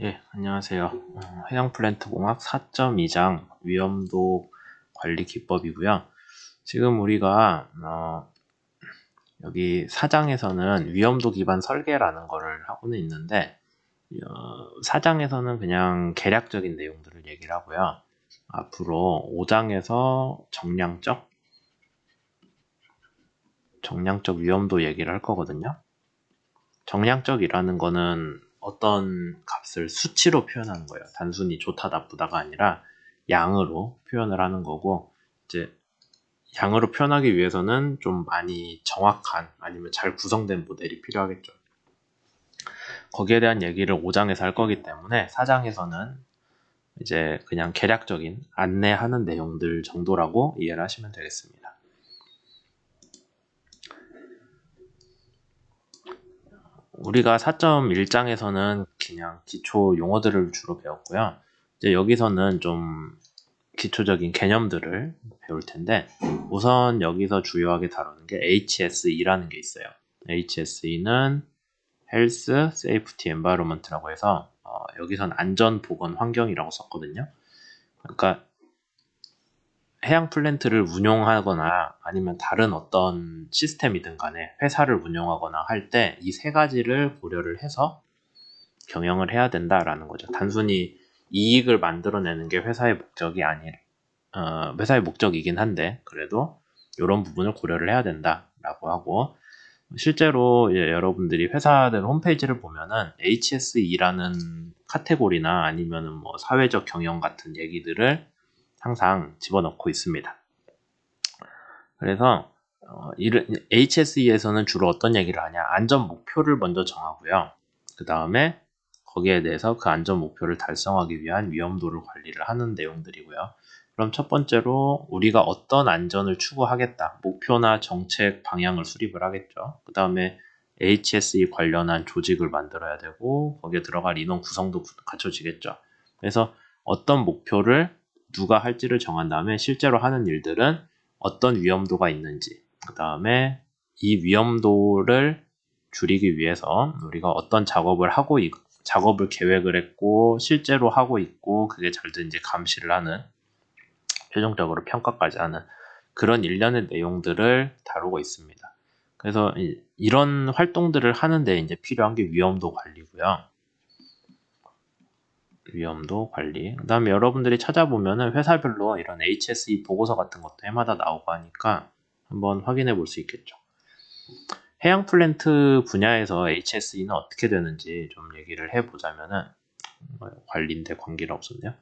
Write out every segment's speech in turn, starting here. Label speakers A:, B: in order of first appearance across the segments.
A: 예, 안녕하세요. 어, 해양 플랜트 공학 4.2장 위험도 관리 기법이고요. 지금 우리가 어, 여기 4장에서는 위험도 기반 설계라는 거를 하고는 있는데 어, 4장에서는 그냥 계략적인 내용들을 얘기를 하고요. 앞으로 5장에서 정량적 정량적 위험도 얘기를 할 거거든요. 정량적이라는 거는 어떤 값을 수치로 표현하는 거예요. 단순히 좋다 나쁘다가 아니라 양으로 표현을 하는 거고 이제 양으로 표현하기 위해서는 좀 많이 정확한 아니면 잘 구성된 모델이 필요하겠죠. 거기에 대한 얘기를 5장에서 할 거기 때문에 4장에서는 이제 그냥 계략적인 안내하는 내용들 정도라고 이해를 하시면 되겠습니다. 우리가 4.1장에서는 그냥 기초 용어들을 주로 배웠고요. 이제 여기서는 좀 기초적인 개념들을 배울 텐데 우선 여기서 주요하게 다루는 게 HSE라는 게 있어요. HSE는 Health, Safety, Environment라고 해서 어, 여기선 안전, 보건, 환경이라고 썼거든요. 그러니까 해양 플랜트를 운용하거나 아니면 다른 어떤 시스템이든 간에 회사를 운영하거나 할 때 이 세 가지를 고려를 해서 경영을 해야 된다라는 거죠. 단순히 이익을 만들어내는 게 회사의 목적이 아니, 어, 회사의 목적이긴 한데 그래도 이런 부분을 고려를 해야 된다라고 하고 실제로 여러분들이 회사들 홈페이지를 보면은 HSE라는 카테고리나 아니면은 뭐 사회적 경영 같은 얘기들을 항상 집어넣고 있습니다. 그래서 어, HSE에서는 주로 어떤 얘기를 하냐? 안전 목표를 먼저 정하고요. 그 다음에 거기에 대해서 그 안전 목표를 달성하기 위한 위험도를 관리를 하는 내용들이고요. 그럼 첫 번째로 우리가 어떤 안전을 추구하겠다. 목표나 정책 방향을 수립을 하겠죠. 그 다음에 HSE 관련한 조직을 만들어야 되고 거기에 들어갈 인원 구성도 갖춰지겠죠. 그래서 어떤 목표를 누가 할지를 정한 다음에 실제로 하는 일들은 어떤 위험도가 있는지, 그 다음에 이 위험도를 줄이기 위해서 우리가 어떤 작업을 하고 있, 작업을 계획을 했고 실제로 하고 있고 그게 잘 된지 감시를 하는 최종적으로 평가까지 하는 그런 일련의 내용들을 다루고 있습니다. 그래서 이런 활동들을 하는데 이제 필요한 게 위험도 관리고요. 위험도 관리. 그 다음에 여러분들이 찾아보면은 회사별로 이런 HSE 보고서 같은 것도 해마다 나오고 하니까 한번 확인해 볼 수 있겠죠. 해양 플랜트 분야에서 HSE는 어떻게 되는지 좀 얘기를 해보자면은 뭐 관리인데 관계는 없었네요.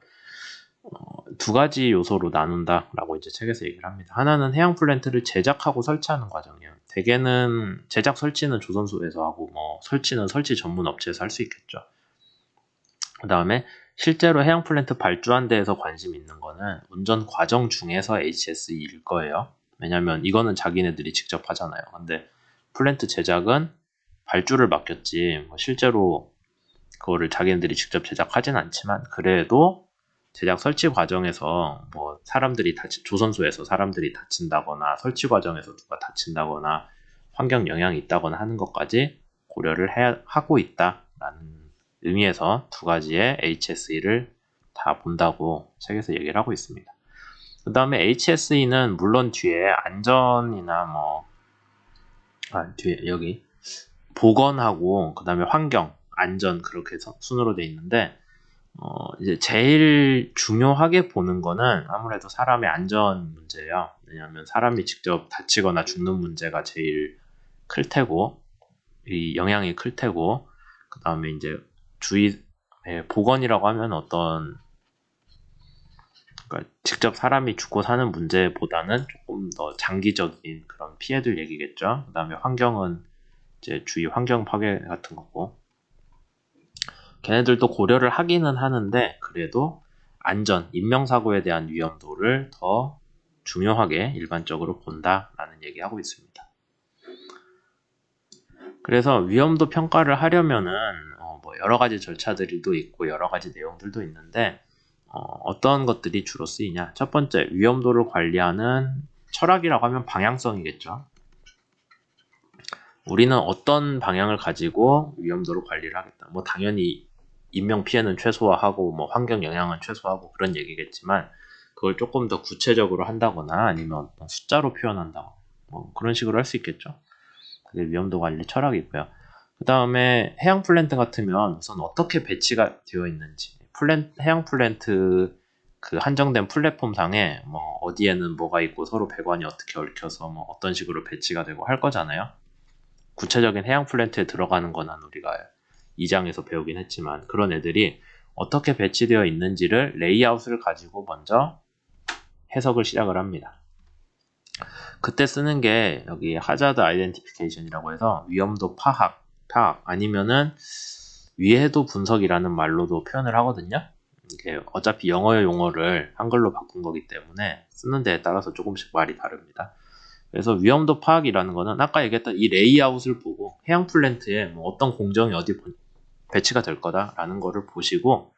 A: 어, 두 가지 요소로 나눈다라고 이제 책에서 얘기를 합니다. 하나는 해양 플랜트를 제작하고 설치하는 과정이에요. 대개는 제작 설치는 조선소에서 하고 뭐 설치는 설치 전문 업체에서 할 수 있겠죠. 그 다음에 실제로 해양 플랜트 발주한 데에서 관심 있는 거는 운전 과정 중에서 HSE일 거예요. 왜냐면 이거는 자기네들이 직접 하잖아요. 근데 플랜트 제작은 발주를 맡겼지 뭐 실제로 그거를 자기네들이 직접 제작하진 않지만 그래도 제작 설치 과정에서 뭐 사람들이 다치 조선소에서 사람들이 다친다거나 설치 과정에서 누가 다친다거나 환경 영향이 있다거나 하는 것까지 고려를 해, 하고 있다라는 의미에서 두 가지의 HSE를 다 본다고 책에서 얘기를 하고 있습니다. 그 다음에 HSE는 물론 뒤에 안전이나 뭐, 아, 뒤에, 여기, 보건하고, 그 다음에 환경, 안전, 그렇게 순으로 돼 있는데, 어, 이제 제일 중요하게 보는 거는 아무래도 사람의 안전 문제예요. 왜냐하면 사람이 직접 다치거나 죽는 문제가 제일 클 테고, 이 영향이 클 테고, 그 다음에 이제 주의 예, 보건이라고 하면 어떤 그러니까 직접 사람이 죽고 사는 문제보다는 조금 더 장기적인 그런 피해들 얘기겠죠. 그 다음에 환경은 이제 주위 환경 파괴 같은 거고 걔네들도 고려를 하기는 하는데 그래도 안전, 인명사고에 대한 위험도를 더 중요하게 일반적으로 본다라는 얘기하고 있습니다. 그래서 위험도 평가를 하려면은 뭐 여러 가지 절차들도 있고 여러 가지 내용들도 있는데 어, 떤 것들이 주로 쓰이냐? 첫 번째 위험도를 관리하는 철학이라고 하면 방향성이겠죠. 우리는 어떤 방향을 가지고 위험도를 관리를 하겠다. 뭐 당연히 인명 피해는 최소화하고 뭐 환경 영향은 최소화하고 그런 얘기겠지만 그걸 조금 더 구체적으로 한다거나 아니면 어떤 숫자로 표현한다 뭐 그런 식으로 할 수 있겠죠. 그게 위험도 관리 철학이고요. 그 다음에 해양 플랜트 같으면 우선 어떻게 배치가 되어 있는지 플랜 해양 플랜트 그 한정된 플랫폼 상에 뭐 어디에는 뭐가 있고 서로 배관이 어떻게 얽혀서 뭐 어떤 식으로 배치가 되고 할 거잖아요. 구체적인 해양 플랜트에 들어가는 거는 우리가 2장에서 배우긴 했지만 그런 애들이 어떻게 배치되어 있는지를 레이아웃을 가지고 먼저 해석을 시작을 합니다. 그때 쓰는 게 여기 하자드 아이덴티피케이션이라고 해서 위험도 파악, 파악 아니면은 위해도 분석이라는 말로도 표현을 하거든요. 이게 어차피 영어의 용어를 한글로 바꾼 거기 때문에 쓰는 데에 따라서 조금씩 말이 다릅니다. 그래서 위험도 파악이라는 거는 아까 얘기했던 이 레이아웃을 보고 해양 플랜트에 뭐 어떤 공정이 어디 배치가 될 거다라는 거를 보시고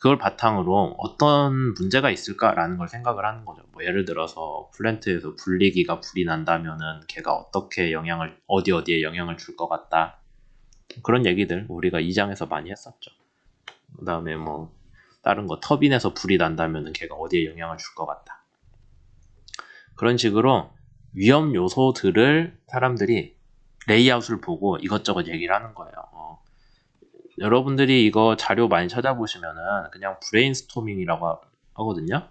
A: 그걸 바탕으로 어떤 문제가 있을까라는 걸 생각을 하는 거죠. 뭐 예를 들어서 플랜트에서 분리기가 불이 난다면은 걔가 어떻게 영향을 어디 어디에 영향을 줄 것 같다. 그런 얘기들 우리가 2장에서 많이 했었죠. 그 다음에 뭐 다른 거 터빈에서 불이 난다면은 걔가 어디에 영향을 줄 것 같다. 그런 식으로 위험 요소들을 사람들이 레이아웃을 보고 이것저것 얘기를 하는 거예요. 어, 여러분들이 이거 자료 많이 찾아보시면은 그냥 브레인스토밍이라고 하거든요.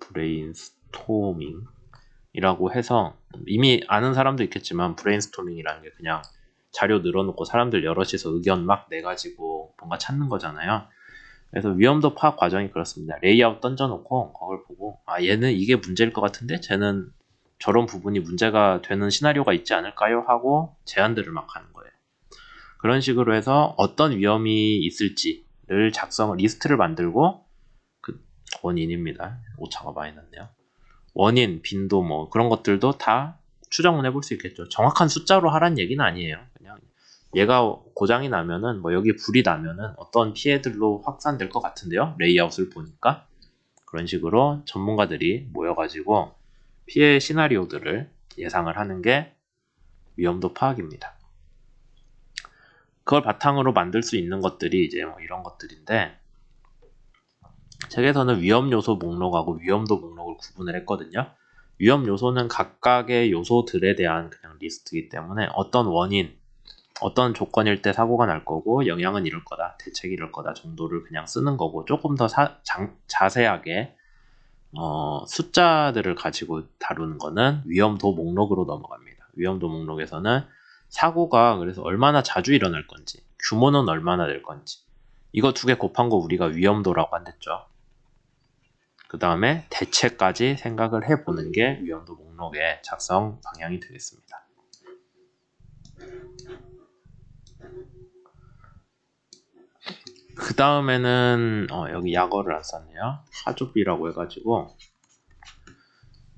A: 브레인스토밍이라고 해서 이미 아는 사람도 있겠지만 브레인스토밍이라는 게 그냥 자료 늘어놓고 사람들 여럿이서 의견 막 내가지고 뭔가 찾는 거잖아요. 그래서 위험도 파악 과정이 그렇습니다. 레이아웃 던져놓고 그걸 보고 아 얘는 이게 문제일 것 같은데 쟤는 저런 부분이 문제가 되는 시나리오가 있지 않을까요? 하고 제안들을 막 하는 거예요. 그런 식으로 해서 어떤 위험이 있을지를 작성 리스트를 만들고 그 원인입니다. 오차가 많이 났네요. 원인, 빈도 뭐 그런 것들도 다 추정을 해볼 수 있겠죠. 정확한 숫자로 하란 얘기는 아니에요. 얘가 고장이 나면은 뭐 여기 불이 나면은 어떤 피해들로 확산될 것 같은데요. 레이아웃을 보니까 그런 식으로 전문가들이 모여가지고 피해 시나리오들을 예상을 하는 게 위험도 파악입니다. 그걸 바탕으로 만들 수 있는 것들이 이제 뭐 이런 것들인데 책에서는 위험 요소 목록하고 위험도 목록을 구분을 했거든요. 위험 요소는 각각의 요소들에 대한 그냥 리스트이기 때문에 어떤 원인, 어떤 조건일 때 사고가 날 거고 영향은 이럴 거다, 대책이 이럴 거다 정도를 그냥 쓰는 거고 조금 더 사, 장, 자세하게 어, 숫자들을 가지고 다루는 거는 위험도 목록으로 넘어갑니다. 위험도 목록에서는 사고가 그래서 얼마나 자주 일어날 건지, 규모는 얼마나 될 건지, 이거 두 개 곱한 거 우리가 위험도라고 한댔죠. 그 다음에 대체까지 생각을 해보는 게 위험도 목록의 작성 방향이 되겠습니다. 그 다음에는 어, 여기 약어를 안 썼네요. 하조비라고 해가지고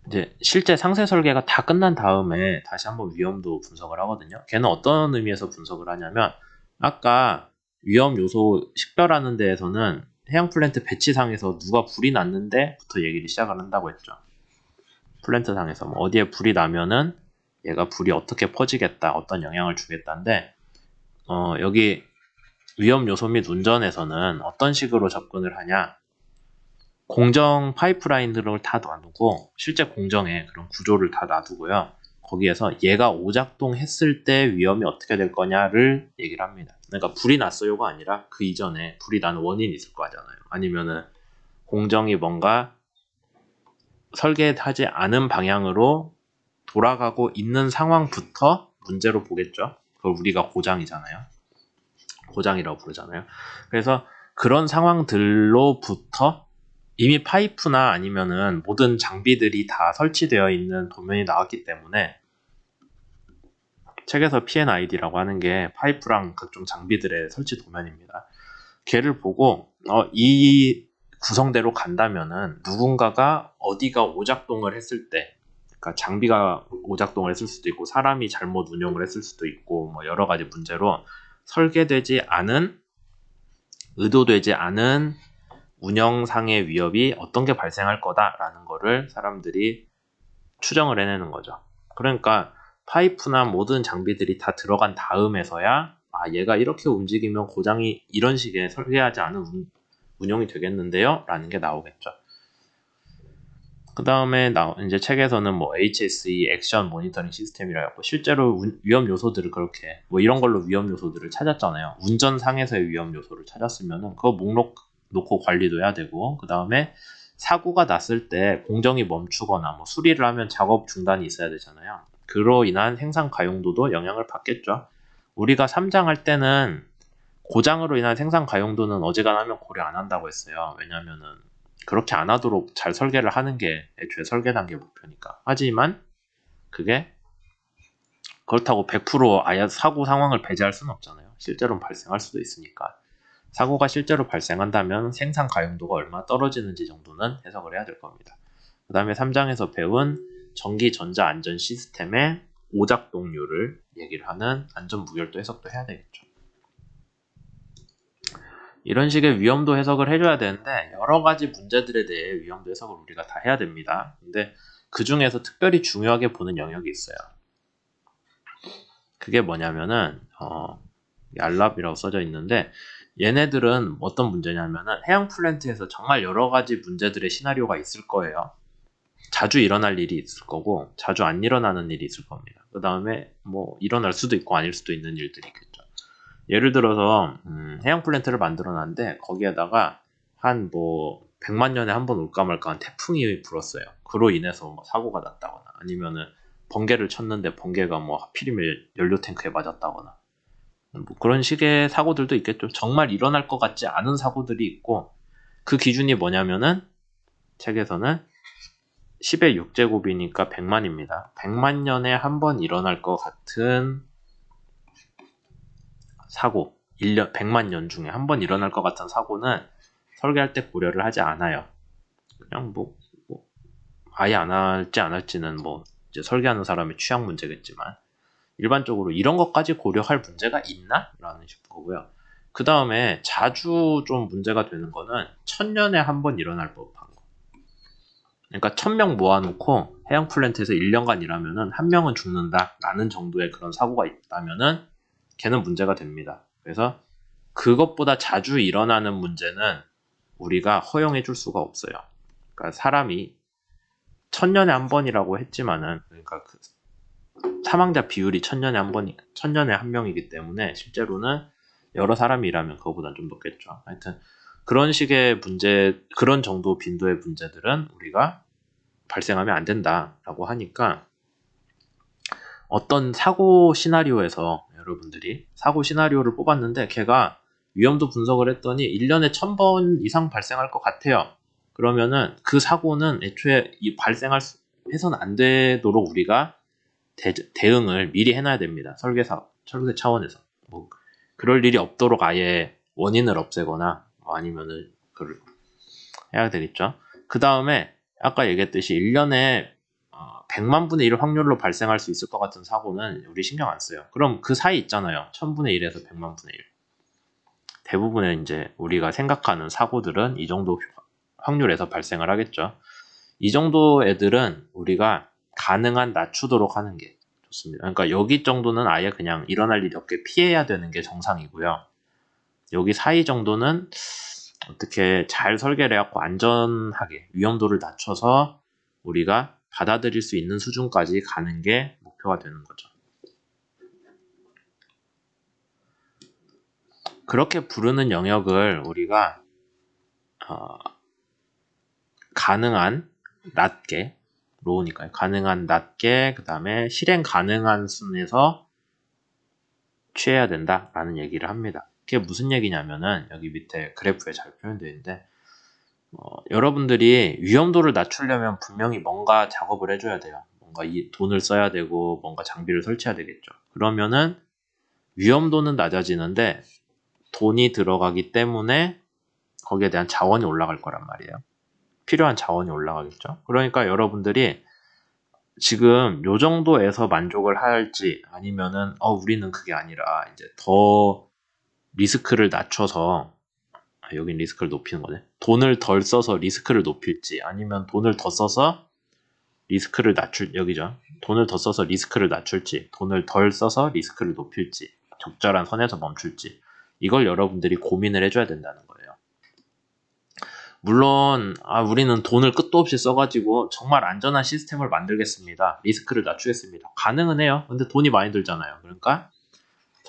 A: 이제 실제 상세 설계가 다 끝난 다음에 다시 한번 위험도 분석을 하거든요. 걔는 어떤 의미에서 분석을 하냐면 아까 위험 요소 식별하는 데에서는 해양 플랜트 배치상에서 누가 불이 났는데부터 얘기를 시작을 한다고 했죠. 플랜트 상에서 뭐 어디에 불이 나면은 얘가 불이 어떻게 퍼지겠다, 어떤 영향을 주겠다인데 어, 여기 위험 요소 및 운전에서는 어떤 식으로 접근을 하냐? 공정 파이프라인들을 다 놔두고 실제 공정에 그런 구조를 다 놔두고요. 거기에서 얘가 오작동 했을 때 위험이 어떻게 될 거냐를 얘기를 합니다. 그러니까 불이 났어요가 아니라 그 이전에 불이 나는 원인이 있을 거잖아요. 아니면은 공정이 뭔가 설계하지 않은 방향으로 돌아가고 있는 상황부터 문제로 보겠죠. 그걸 우리가 고장이잖아요. 고장이라고 부르잖아요. 그래서 그런 상황들로부터 이미 파이프나 아니면은 모든 장비들이 다 설치되어 있는 도면이 나왔기 때문에 책에서 P&ID라고 하는 게 파이프랑 각종 장비들의 설치 도면입니다. 걔를 보고 어, 이 구성대로 간다면은 누군가가 어디가 오작동을 했을 때 그러니까 장비가 오작동을 했을 수도 있고 사람이 잘못 운영을 했을 수도 있고 뭐 여러 가지 문제로 설계되지 않은 의도되지 않은 운영상의 위협이 어떤 게 발생할 거다라는 거를 사람들이 추정을 해내는 거죠. 그러니까 파이프나 모든 장비들이 다 들어간 다음에서야 아아 얘가 이렇게 움직이면 고장이 이런 식의 설계하지 않은 운, 운영이 되겠는데요? 라는 게 나오겠죠. 그 다음에 나 이제 책에서는 뭐 HSE 액션 모니터링 시스템이라 고 실제로 운- 위험 요소들을 그렇게 뭐 이런 걸로 위험 요소들을 찾았잖아요. 운전상에서의 위험 요소를 찾았으면은 그거 목록 놓고 관리도 해야 되고 그 다음에 사고가 났을 때 공정이 멈추거나 뭐 수리를 하면 작업 중단이 있어야 되잖아요. 그로 인한 생산 가용도도 영향을 받겠죠. 우리가 3장 할 때는 고장으로 인한 생산 가용도는 어지간하면 고려 안 한다고 했어요. 왜냐면은 그렇게 안 하도록 잘 설계를 하는 게 애초에 설계 단계 목표니까. 하지만 그게 그렇다고 100% 아예 사고 상황을 배제할 수는 없잖아요. 실제로는 발생할 수도 있으니까. 사고가 실제로 발생한다면 생산 가용도가 얼마 떨어지는지 정도는 해석을 해야 될 겁니다. 그 다음에 3장에서 배운 전기 전자 안전 시스템의 오작동률을 얘기를 하는 안전 무결도 해석도 해야 되겠죠. 이런 식의 위험도 해석을 해줘야 되는데 여러 가지 문제들에 대해 위험도 해석을 우리가 다 해야 됩니다. 근데 그 중에서 특별히 중요하게 보는 영역이 있어요. 그게 뭐냐면은 어, 알랍이라고 써져 있는데 얘네들은 어떤 문제냐면은 해양 플랜트에서 정말 여러 가지 문제들의 시나리오가 있을 거예요. 자주 일어날 일이 있을 거고 자주 안 일어나는 일이 있을 겁니다. 그 다음에 뭐 일어날 수도 있고 아닐 수도 있는 일들이. 예를 들어서 음, 해양 플랜트를 만들어 놨는데 거기에다가 한 뭐 100만 년에 한 번 올까 말까한 태풍이 불었어요. 그로 인해서 뭐 사고가 났다거나 아니면은 번개를 쳤는데 번개가 뭐 하필이면 연료 탱크에 맞았다거나 뭐 그런 식의 사고들도 있겠죠. 정말 일어날 것 같지 않은 사고들이 있고 그 기준이 뭐냐면은 책에서는 10의 6제곱이니까 100만입니다. 100만 년에 한 번 일어날 것 같은 사고, 1년, 100만 년 중에 한 번 일어날 것 같은 사고는 설계할 때 고려를 하지 않아요. 그냥 뭐, 뭐 아예 안 할지 안 할지는 뭐 이제 설계하는 사람의 취향 문제겠지만 일반적으로 이런 것까지 고려할 문제가 있나? 라는 거고요. 그 다음에 자주 좀 문제가 되는 거는 천년에 한 번 일어날 법한 거. 그러니까 천 명 모아놓고 해양 플랜트에서 1년간 일하면은 한 명은 죽는다 라는 정도의 그런 사고가 있다면은 걔는 문제가 됩니다. 그래서 그것보다 자주 일어나는 문제는 우리가 허용해 줄 수가 없어요. 그러니까 사람이 천년에 한 번이라고 했지만은 그러니까 그 사망자 비율이 천년에 한 번이 천년에 한 명이기 때문에 실제로는 여러 사람이 일하면 그거보다는 좀 높겠죠. 하여튼 그런 식의 문제 그런 정도 빈도의 문제들은 우리가 발생하면 안 된다라고 하니까 어떤 사고 시나리오에서 여러분들이 사고 시나리오를 뽑았는데 걔가 위험도 분석을 했더니 1년에 1000번 이상 발생할 것 같아요. 그러면은 그 사고는 애초에 이 발생할 수, 해서는 안 되도록 우리가 대, 대응을 미리 해놔야 됩니다. 설계사, 설계 차원에서. 뭐, 그럴 일이 없도록 아예 원인을 없애거나 뭐 아니면은 그걸 해야 되겠죠. 그 다음에 아까 얘기했듯이 1년에 100만 분의 1 확률로 발생할 수 있을 것 같은 사고는 우리 신경 안 써요. 그럼 그 사이 있잖아요. 1000분의 1에서 100만 분의 1. 대부분의 이제 우리가 생각하는 사고들은 이 정도 확률에서 발생을 하겠죠. 이 정도 애들은 우리가 가능한 낮추도록 하는 게 좋습니다. 그러니까 여기 정도는 아예 그냥 일어날 일이 없게 피해야 되는 게 정상이고요. 여기 사이 정도는 어떻게 잘 설계를 해갖고 안전하게 위험도를 낮춰서 우리가 받아들일 수 있는 수준까지 가는 게 목표가 되는 거죠. 그렇게 부르는 영역을 우리가 어, 가능한 낮게 로우니까요. 가능한 낮게 그 다음에 실행 가능한 순에서 취해야 된다라는 얘기를 합니다. 그게 무슨 얘기냐면은 여기 밑에 그래프에 잘 표현되어 있는데 어, 여러분들이 위험도를 낮추려면 분명히 뭔가 작업을 해줘야 돼요. 뭔가 이 돈을 써야 되고 뭔가 장비를 설치해야 되겠죠. 그러면은 위험도는 낮아지는데 돈이 들어가기 때문에 거기에 대한 자원이 올라갈 거란 말이에요. 필요한 자원이 올라가겠죠. 그러니까 여러분들이 지금 요 정도에서 만족을 할지 아니면은 어 우리는 그게 아니라 이제 더 리스크를 낮춰서 아, 여긴 리스크를 높이는 거네. 돈을 덜 써서 리스크를 높일지 아니면 돈을 더 써서 리스크를 낮출 여기죠. 돈을 더 써서 리스크를 낮출지 돈을 덜 써서 리스크를 높일지 적절한 선에서 멈출지 이걸 여러분들이 고민을 해줘야 된다는 거예요. 물론 아, 우리는 돈을 끝도 없이 써가지고 정말 안전한 시스템을 만들겠습니다. 리스크를 낮추겠습니다. 가능은 해요. 근데 돈이 많이 들잖아요. 그러니까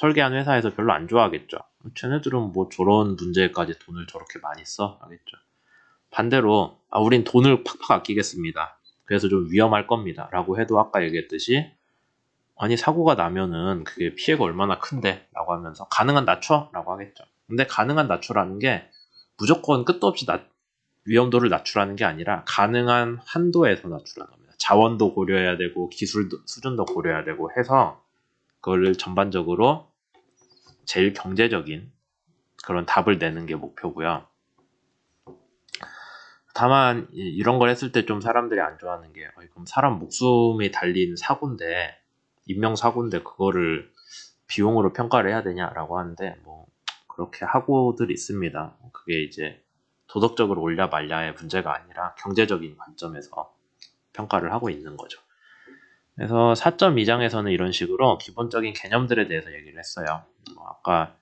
A: 설계한 회사에서 별로 안 좋아하겠죠. 쟤네들은 뭐 저런 문제까지 돈을 저렇게 많이 써? 하겠죠. 반대로 아, 우린 돈을 팍팍 아끼겠습니다. 그래서 좀 위험할 겁니다. 라고 해도 아까 얘기했듯이 아니 사고가 나면은 그게 피해가 얼마나 큰데 라고 하면서 가능한 낮춰? 라고 하겠죠. 근데 가능한 낮춰라는 게 무조건 끝도 없이 낮, 위험도를 낮추라는 게 아니라 가능한 한도에서 낮추라는 겁니다. 자원도 고려해야 되고 기술 수준도 고려해야 되고 해서 그걸 전반적으로 제일 경제적인 그런 답을 내는 게 목표고요. 다만 이- 이런 걸 했을 때 좀 사람들이 안 좋아하는 게 그럼 사람 목숨이 달린 사고인데 인명 사고인데 그거를 비용으로 평가를 해야 되냐라고 하는데 뭐 그렇게 하고들 있습니다. 그게 이제 도덕적으로 올냐 말냐의 문제가 아니라 경제적인 관점에서 평가를 하고 있는 거죠. 그래서 4.2장에서는 이런 식으로 기본적인 개념들에 대해서 얘기를 했어요. 뭐 아까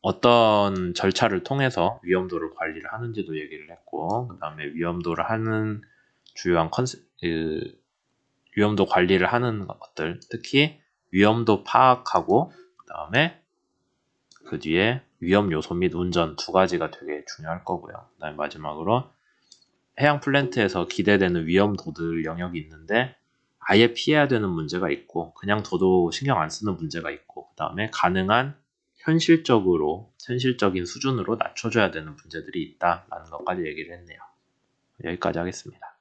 A: 어떤 절차를 통해서 위험도를 관리를 하는지도 얘기를 했고, 그 다음에 위험도를 하는 주요한 컨셉, 그 위험도 관리를 하는 것들, 특히 위험도 파악하고, 그 다음에 그 뒤에 위험 요소 및 운전 두 가지가 되게 중요할 거고요. 그 다음에 마지막으로 해양 플랜트에서 기대되는 위험도들 영역이 있는데, 아예 피해야 되는 문제가 있고, 그냥 둬도 신경 안 쓰는 문제가 있고, 그 다음에 가능한 현실적으로, 현실적인 수준으로 낮춰줘야 되는 문제들이 있다라는 것까지 얘기를 했네요. 여기까지 하겠습니다.